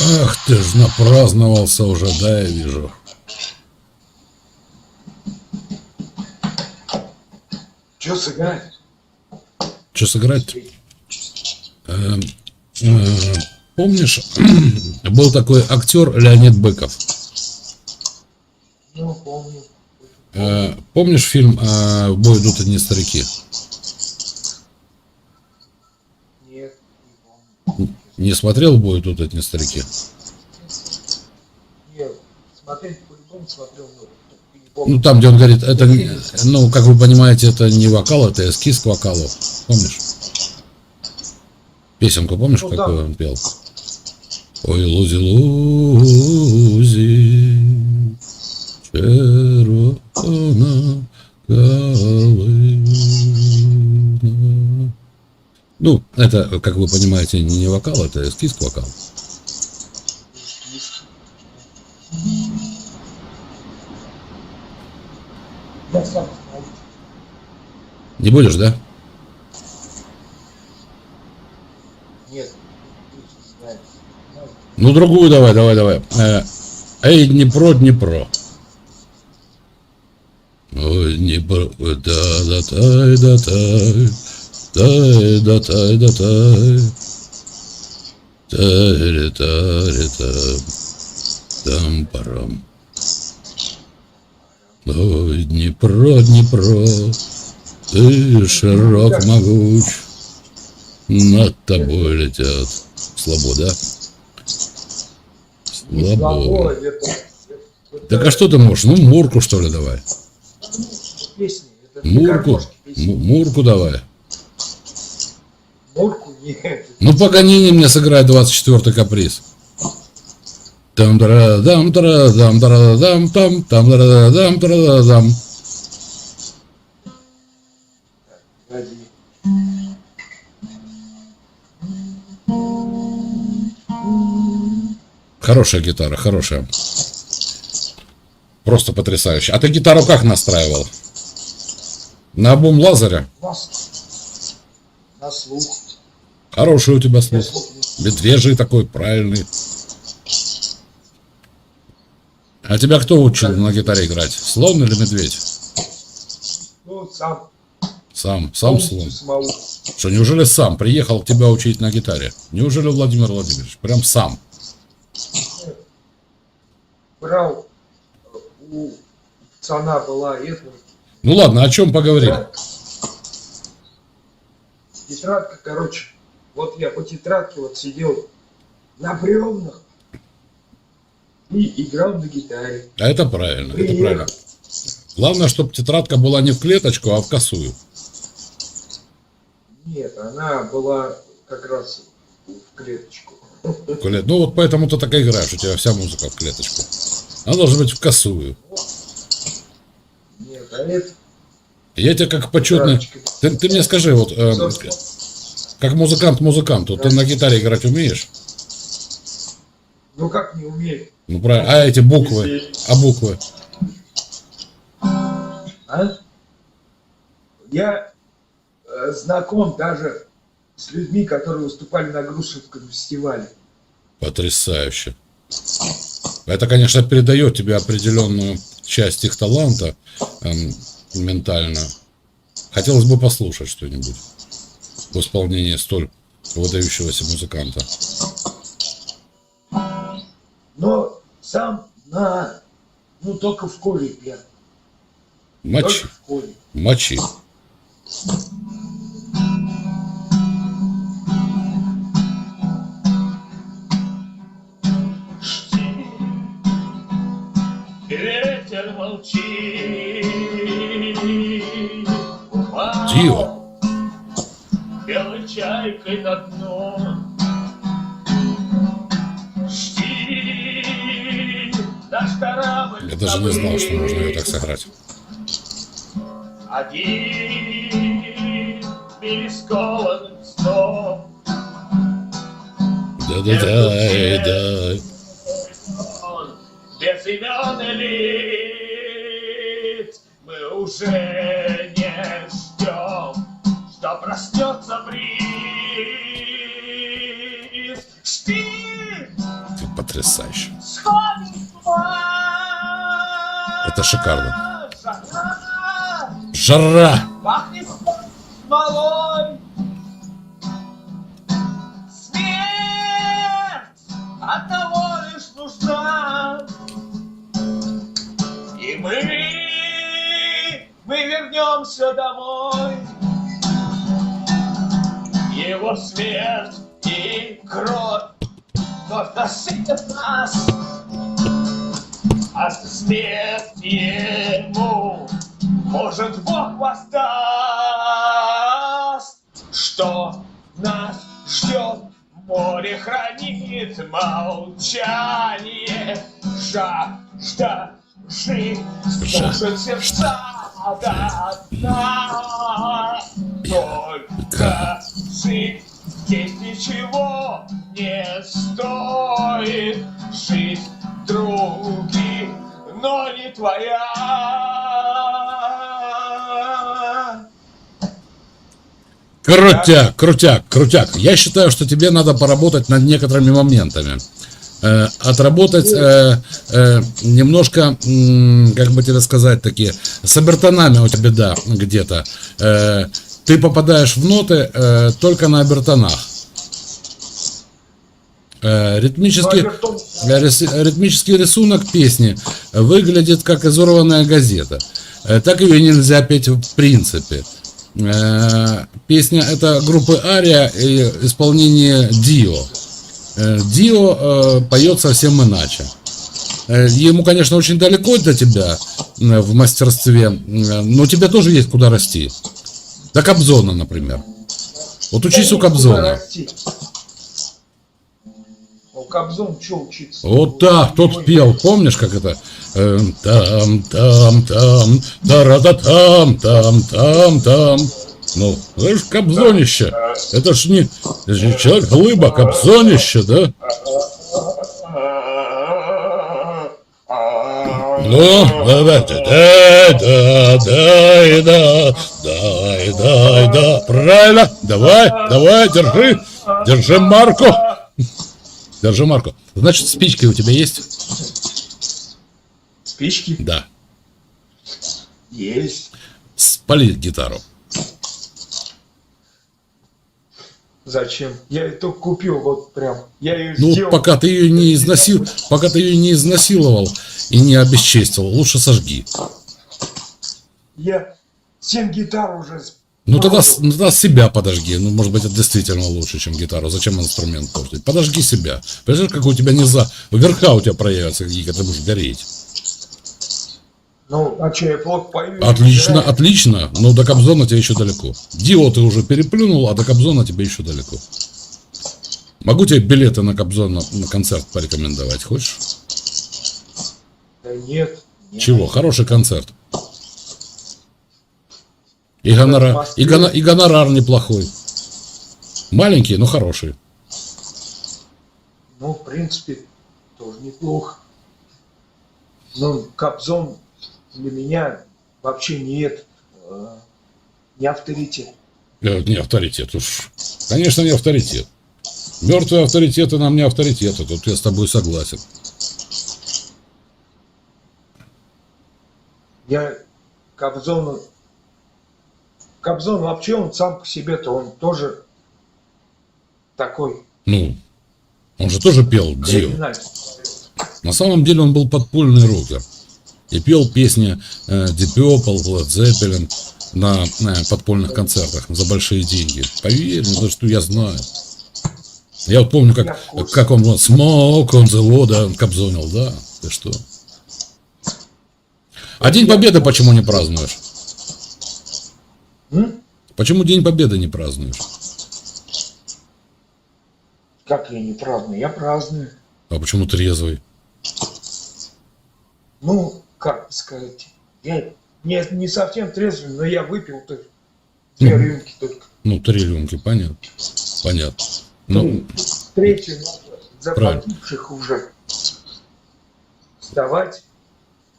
Ах ты ж напраздновался уже, да, я вижу. Че сыграть? Что сыграть? Эм, э, Помнишь, был такой актер Леонид Быков. Ну, помню. Э, Помнишь фильм э, «В бой идут одни старики»? Нет, не смотрел «В бой идут одни старики»? Нет, смотреть по-любому смотрел, но. Ну, там, где он говорит, это, ну, как вы понимаете, это не вокал, это эскиз к вокалу. Помнишь? Песенку помнишь, Ну, да. какую он пел? Ой, лузи, это, как вы понимаете, не вокал, это эскиз к вокалу. Я сам знаю. Не будешь, да? Нет. Ну, другую давай, давай, давай. Э, Эй, Днепро, Днепро. Ой, Днепро, да, да, тай, да, тай, тай, да, тай, да, тай. Тари, тари, там, там, парам. Ой, Днепро, Днепро, ты широк, могуч, над тобой летят. Слабо, да? Слабо, Так а что ты можешь? Ну, Мурку что ли давай? Мурку. Мурку давай. Мурку нет. Ну, Паганини мне сыграет 24-й каприз. Там тара дам тара дам тара дам там там тара дам тара дам. Хорошая гитара, хорошая. Просто потрясающе. А ты гитару как настраивал? На бум Лазаря? На слух. Хороший у тебя слух. Медвежий такой, правильный. А тебя кто учил на гитаре играть? Слон или медведь? Ну, сам. Сам, сам полностью слон. Что, неужели сам приехал тебя учить на гитаре? Неужели Владимир Владимирович? Прям сам. Брал э, у пацана была эта Ну ладно, о чем поговорим? Тетрадка, короче. Вот я по тетрадке вот сидел на бревнах и играл на гитаре. А это правильно, это Привет. правильно. Главное, чтобы тетрадка была не в клеточку, а в косую. Нет, она была как раз в клеточку. В кле- Ну вот поэтому ты так и играешь, у тебя вся музыка в клеточку. Она должна быть в косую. Нет, а это Я тебе как почетный... Ты, ты мне скажи, вот, э, как музыкант музыканту, ты на гитаре играть умеешь? Ну как не умею? Ну правильно. А эти буквы? А буквы? А? Я э, знаком даже с людьми, которые выступали на Грушевском фестивале. Потрясающе. Это, конечно, передает тебе определенную часть их таланта эм, ментально. Хотелось бы послушать что-нибудь в исполнении столь выдающегося музыканта. Но сам на... Ну, только в коле пьян. Мочи, Только в коле. мочи. Ветер молчит. Дио. Чайкой на дно. Жди, наш корабль Я даже не знал, что можно ее так сыграть. Один перескованным сном. Да-да-да, Он без имен лиц Мы уже Что проснется бриз Потрясающе. Сходит с ума. Это шикарно. Жара. Жара! Пахнет смолой. Смерть от того лишь нужна. И мы, мы вернемся домой. Его смерть и кровь вновь насытят нас. А смерть ему может Бог воздаст, что нас ждет. Море хранит молчание, жажда жить, слушать сердца до дна. Жить здесь ничего не стоит. Жизнь других, но не твоя. Крутяк, крутяк, крутяк. Я считаю, что тебе надо поработать над некоторыми моментами. Э, отработать э, э, немножко, м, как бы тебе сказать, такие, с обертонами у тебя беда где-то. Э, ты попадаешь в ноты э, только на обертонах. Э, ритмический, э, ритмический рисунок песни выглядит как изорванная газета. Э, Так ее нельзя петь в принципе. Э, Песня это группы Ария и исполнение Дио. Э, Дио э, поет совсем иначе. Ему, конечно, очень далеко до тебя в мастерстве, но у тебя тоже есть куда расти. До Кобзона, например. Вот учись у Кобзона. Кобзон что учиться? Вот так, тот пел, помнишь, как это? Эм, Там, там, там, тара там, там, там, там. Ну, это ж Кобзонище. Это ж не это же человек глыба, Кобзонище, да? Ну, давай, да, да, да, да, да, да, да, правильно, давай, давай, держи, держи марку, держи марку. Значит, спички у тебя есть? Спички Да. есть. Спали гитару. Зачем? Я ее только купил, вот прям. Я ее Ну, сделал. пока ты ее не изнасил, пока ты ее не изнасиловал и не обесчестил, лучше сожги. Я семь гитар уже Ну тогда, ну, тогда себя подожги. Ну, может быть, это действительно лучше, чем гитару. Зачем инструмент портить? Подожги себя. Представляешь, как у тебя не за... Верха у тебя проявятся, какие ты будешь гореть. Ну, а что, я плохо пою? Отлично, Играю? отлично. Но до Кобзона тебе еще далеко. Дио ты уже переплюнул, а до Кобзона тебе еще далеко. Могу тебе билеты на Кобзон на, на концерт порекомендовать, хочешь? Да нет. нет. Чего? Хороший концерт. И, гонорар, в и, гоно- и гонорар неплохой. Маленький, но хороший. Ну, в принципе, тоже неплохо. Ну, Кобзон для меня вообще нет. э, не авторитет. Э, Не авторитет уж. Конечно, не авторитет. Мертвые авторитеты нам не авторитеты. Тут я с тобой согласен. Я Кобзон... Кобзон вообще, он сам по себе-то, он тоже такой Ну, он же тоже пел Дио. На самом деле он был подпольный рокер. И пел песни э, Deep Purple, Led Zeppelin на э, подпольных концертах за большие деньги. Поверь мне, что я знаю. Я вот помню, как, как он вот Smoke on the water кобзонил, да? Ты что? А День Победы почему не празднуешь? М? Почему День Победы не празднуешь? Как я не праздную? Я праздную. А почему трезвый? Ну, как сказать, я не, не совсем трезвый, но я выпил только две Мгм. рюмки только. Ну, три рюмки, понятно. Понятно. Ну, Третью надо за Правильно. погибших уже вставать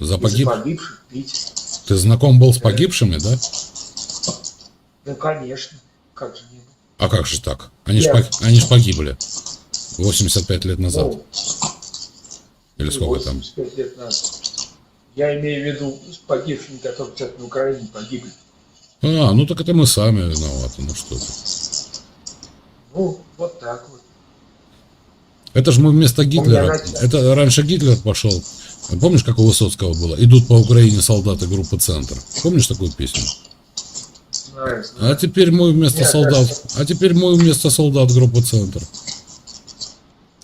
за и за погиб... погибших пить. Ты знаком был с погибшими, да? Ну, конечно, как же не было. А как же так? Они ж, пог- они ж погибли 85 лет назад. Ну, Или сколько там? 85 лет назад. Я имею в виду с погибшими, которые сейчас на Украине погибли. А, ну так это мы сами виноваты, ну что ты. Ну, вот так вот. Это же мы вместо Гитлера. Это раньше Гитлер пошел. Помнишь, как у Высоцкого было? Идут по Украине солдаты группы Центр. Помнишь такую песню? Знаю, знаю. А теперь мы вместо Нет, солдат. А теперь мы вместо солдат группы Центр.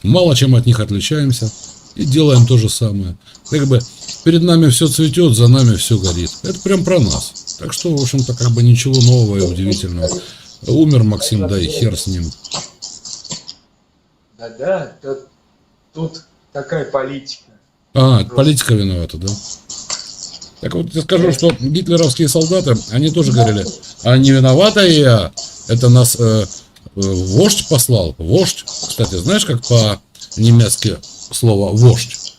Мало чем от них отличаемся. И делаем то же самое. Как бы перед нами все цветет, за нами все горит. Это прям про нас. Так что, в общем-то, как бы ничего нового и удивительного. Умер Максим, да и хер с ним. Да-да, да, тут такая политика. А, это политика виновата, да? Так вот, я скажу, что гитлеровские солдаты, они тоже говорили, а не виновата я, это нас э, э, вождь послал. Вождь, кстати, знаешь, как по-немецки слово вождь?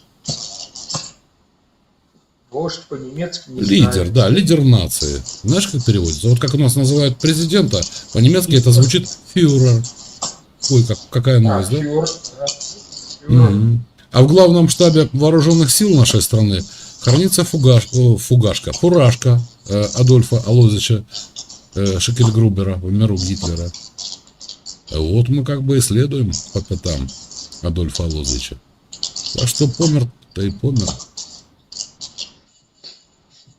Вождь по-немецки не Лидер, знаю. да, лидер нации. Знаешь, как переводится? Вот как у нас называют президента, по-немецки это звучит фюрер. Ой, как, какая новость, да? А в главном штабе вооруженных сил нашей страны хранится фугаш, о, фугашка, фуражка э, Адольфа Алозича э, Шекельгрубера в миру Гитлера. Вот мы как бы исследуем по пятам Адольфа Алозича. А что помер, то и помер.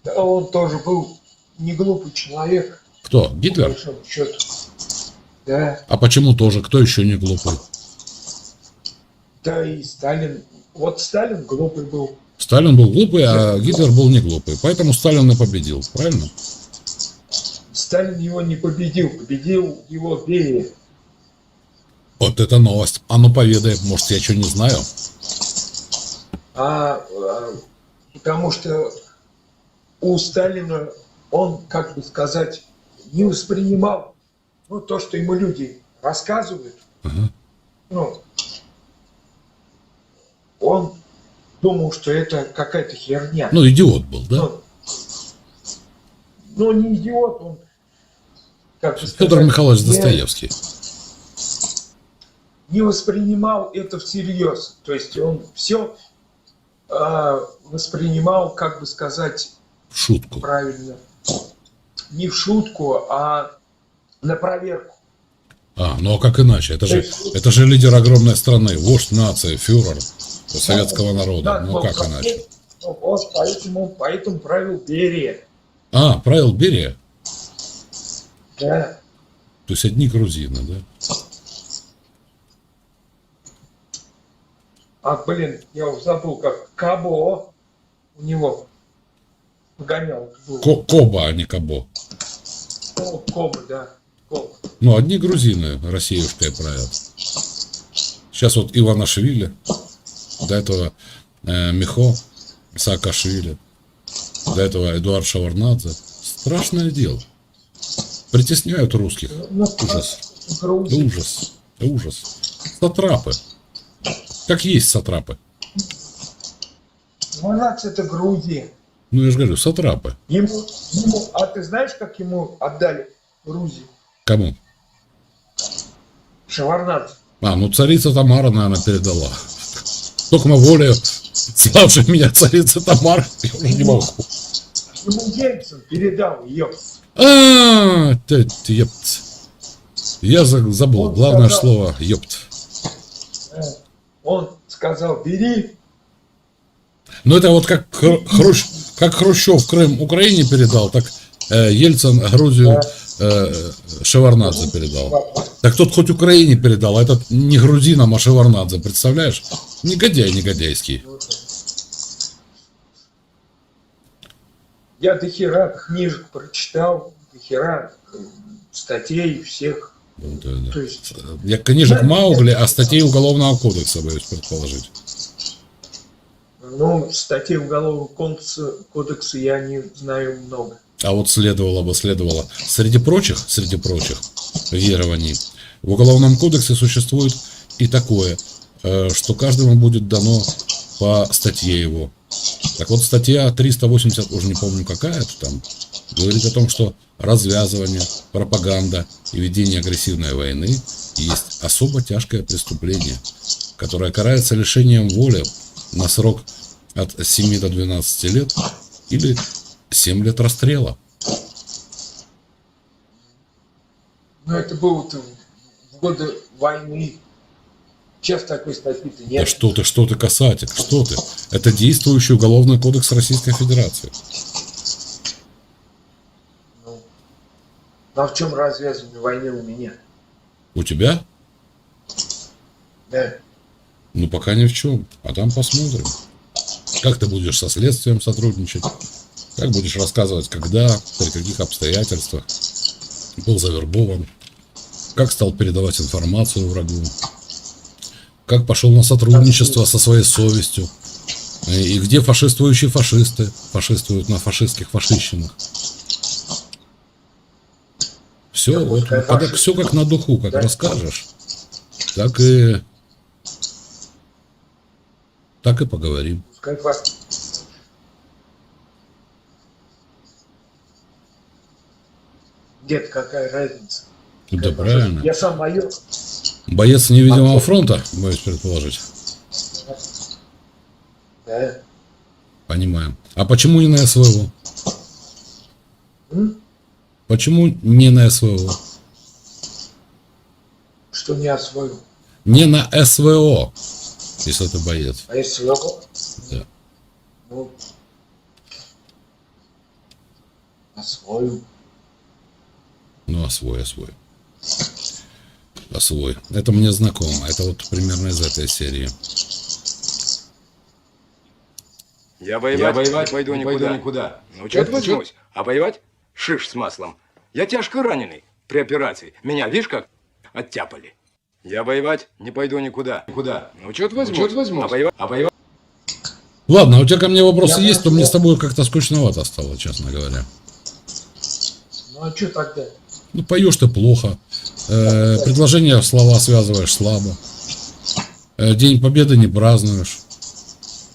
Да, он тоже был не глупый человек, Кто? по Гитлер? счету. Да, А почему тоже? Кто еще не глупый? да и Сталин. Вот Сталин глупый был. Сталин был глупый, а Гитлер был не глупый. Поэтому Сталин и победил, правильно? Сталин его не победил, победил его Берия. Вот это новость. А ну поведай, может я что не знаю. А, а, потому что у Сталина он, как бы сказать, не воспринимал ну, то, что ему люди рассказывают. Ага. Ну, он думал, что это какая-то херня. Ну, идиот был, да? Ну, ну, не идиот, он, как бы Федор сказать, Михайлович не- Достоевский. не воспринимал это всерьез. То есть он все воспринимал, как бы сказать, В шутку. правильно, не в шутку, а на проверку. А, ну а как иначе? Это же, это же лидер огромной страны, вождь нации, фюрер советского народа. Да, Ну как иначе? вот поэтому, поэтому правил Берия. А, правил Берия? Да. То есть одни грузины, да? А, блин, я уже забыл, как Кабо у него был. Ко- Коба, а не Кабо. Ну, Коба, да. Ну, одни грузины Россиюшкой правят. Сейчас вот Иванашвили, до этого э, Михо, Саакашвили, до этого Эдуард Шаварнадзе. Страшное дело. Притесняют русских. Ну, Ужас. Ужас. Ужас. Сатрапы. Как есть сатрапы. Монац это Грузия. Ну, я же говорю, сатрапы. Ему, ему, а ты знаешь, как ему отдали Грузию? Кому? Шаварнадзе. А, ну царица Тамара, наверное, передала. Только воле славшей меня царица Тамара, я уже не могу. Ему Ельцин передал ее. А, ты, ёпт. Я за- забыл главное слово ёпт. Э, Он сказал, бери. Ну это вот как, Хру- Хрущ, как Хрущев Крым Украине передал, так э, Ельцин Грузию э, Шеварнадзе передал. Так тот хоть Украине передал, а этот не грузинам, а Шеварнадзе, представляешь? Негодяй негодяйский. Я до хера книжек прочитал, до хера э, статей всех. Вот это. То есть, Я книжек Маугли, а статей Уголовного кодекса, боюсь предположить. ну, статей Уголовного кодекса, кодекса я не знаю много. А вот следовало бы, следовало. Среди прочих, среди прочих верований, в Уголовном кодексе существует и такое, э, что каждому будет дано по статье его. Так вот, статья 380, уже не помню какая это там, говорит о том, что развязывание, пропаганда и ведение агрессивной войны есть особо тяжкое преступление, которое карается лишением воли на срок от 7 до 12 лет или 7 лет расстрела. Но это было в годы войны. Сейчас такой статьи-то Да нет. что ты, что ты, касатик, что ты? Это действующий уголовный кодекс Российской Федерации. Ну, ну, а в чем развязывание войны у меня? У тебя? Да. Ну, пока ни в чем. А там посмотрим. Как ты будешь со следствием сотрудничать? Как будешь рассказывать, когда, при каких обстоятельствах был завербован? Как стал передавать информацию врагу? Как пошел на сотрудничество со своей совестью? И и где фашистующие фашисты фашистуют на фашистских фашищинах? Все, вот, когда все как на духу, как расскажешь, так и так и поговорим. Пускай фа- Дед, какая разница? Да Какая правильно. Я сам майор. Боец невидимого фронта, боюсь предположить. Да. Понимаем. А почему не на СВО? М? Почему не на СВО? Что не освоил. Не на СВО, если ты боец. А его? Да. Ну, освоил. Ну, освой, освой. Освой. Это мне знакомо. Это вот примерно из этой серии. Я воевать, Я воевать не пойду не никуда. пойду никуда. Ну, Это возьмусь. А воевать шиш с маслом. Я тяжко раненый при операции. Меня, видишь, как оттяпали. Я воевать не пойду никуда. Никуда. Ну, черт возьмусь. Черт возьмусь. А воевать... А воевать? Ладно, у тебя ко мне вопросы Я есть, то мне с тобой как-то скучновато стало, честно говоря. Ну а что тогда? Ну, поешь ты плохо. Э, предложения, слова связываешь слабо. Э, День Победы не празднуешь.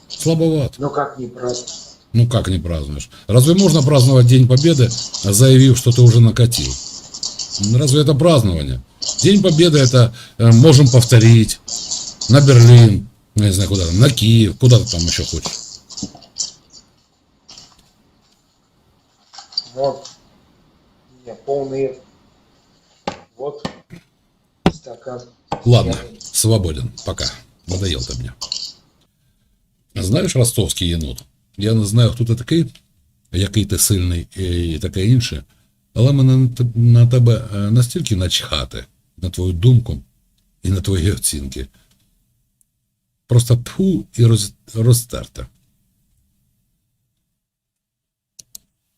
Слабоват. Ну как не просто? Ну как не празднуешь? Разве можно праздновать День Победы, заявив, что ты уже накатил? Ну, Разве это празднование? День Победы это э, можем повторить. На Берлин, я не знаю куда на Киев, куда ты там еще хочешь. Вот. Меня полный. Вот. Стакан. Ладно, свободен, пока. Надоел ты мне. Знаєш ростовський єнот? Я не знаю, хто ти такий, який ти сильний і таке інше, але мене на тебе настільки начхати, на твою думку і на твої оцінки. Просто тьфу і роз, розтерте.